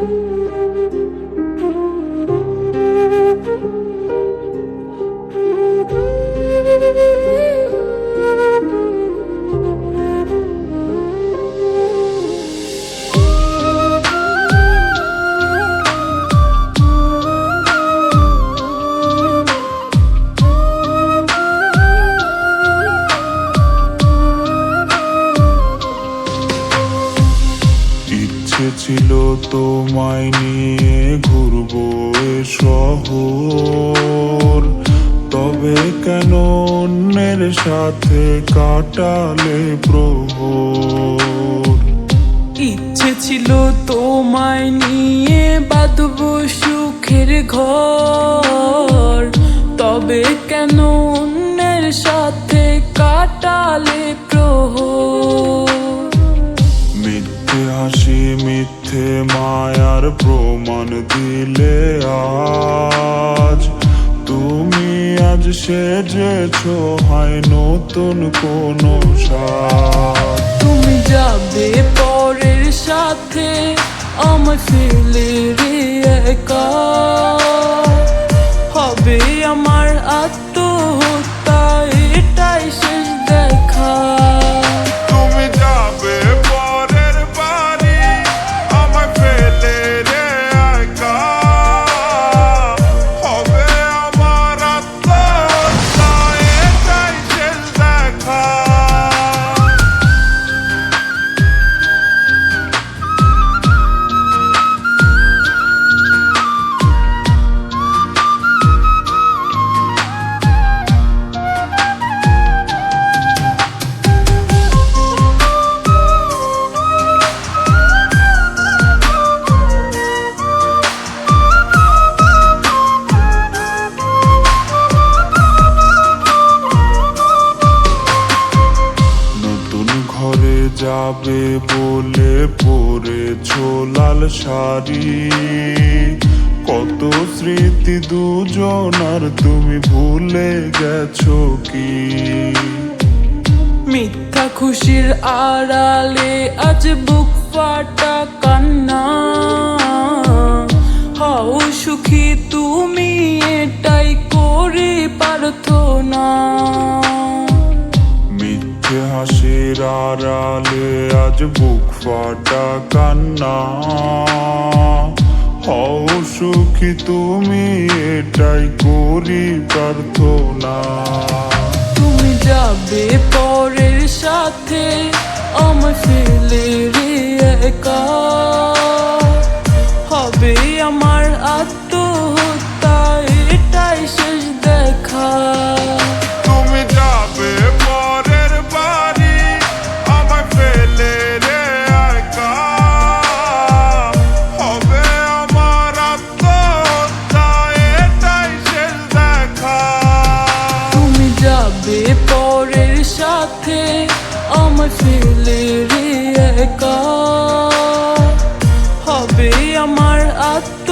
you. ছিল তোমায় নিয়ে ঘুরবো এ শহর। তবে কেন অন্যের সাথে কাটালে প্রহর? ইচ্ছে ছিল তোমায় নিয়ে বাঁধব সুখের ঘর। তবে কেন মায়ার প্রমাণ দিলে আজ। তুমি আজ সেজেছ, হয় নতুন কোন তুমি যাবে পরের সাথে আমার ছেলে রে একা। যাবে বলে পরেছ লাল শাড়ি। কত স্মৃতি দুজনার, তুমি ভুলে গেছো কি? মিথ্যা খুশির আড়ালে আজ বুক ফাটা কান্না। হও সুখী, তুমি এটাই করে প্রার্থনা মিথ্যে আড়ালে আজ বুক ফাটা কান্না হও সুখী তুমি এটাই করি প্রার্থনা তুমি যাবে পরের সাথে, আমার রে একা। হবে আমার আত্মহত্যা পরের সাথে আমার ফেলে হবে আমার আত্ম